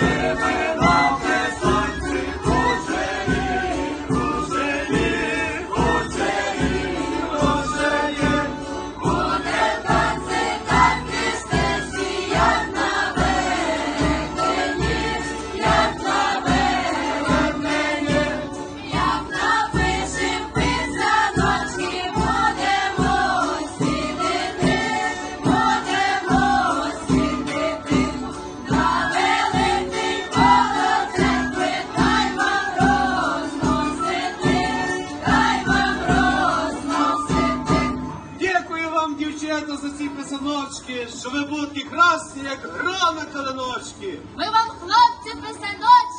Serve вам, дівчата, за ці писаночки, що ви будете красні, як грами теленочки. Ми вам, хлопці, писаночки.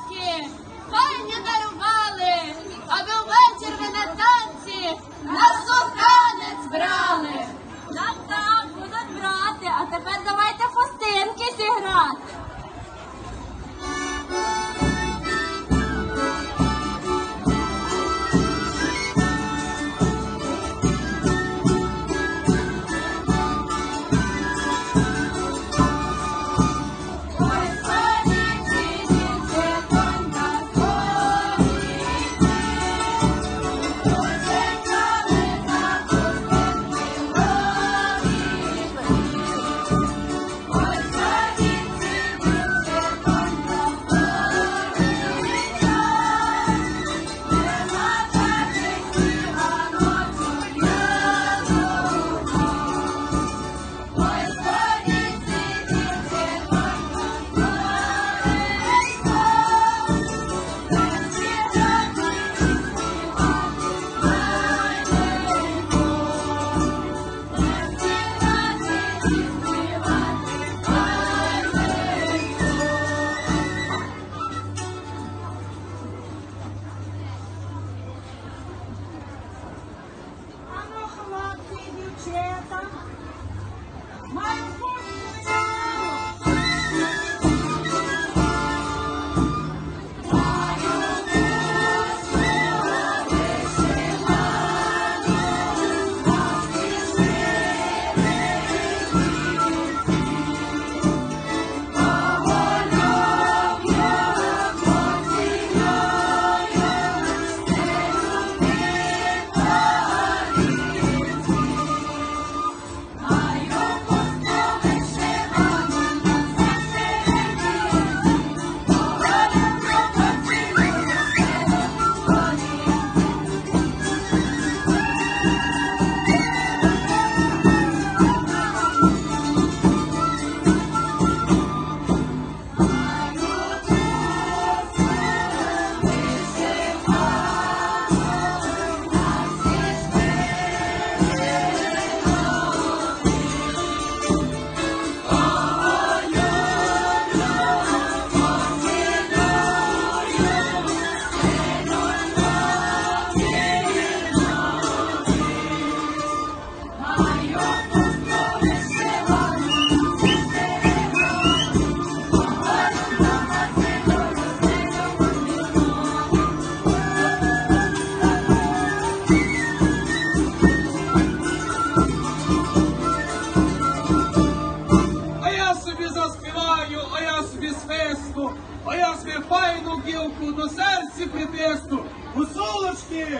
Свисту, а я собі файну гілку до серця притисну. Гусолочки!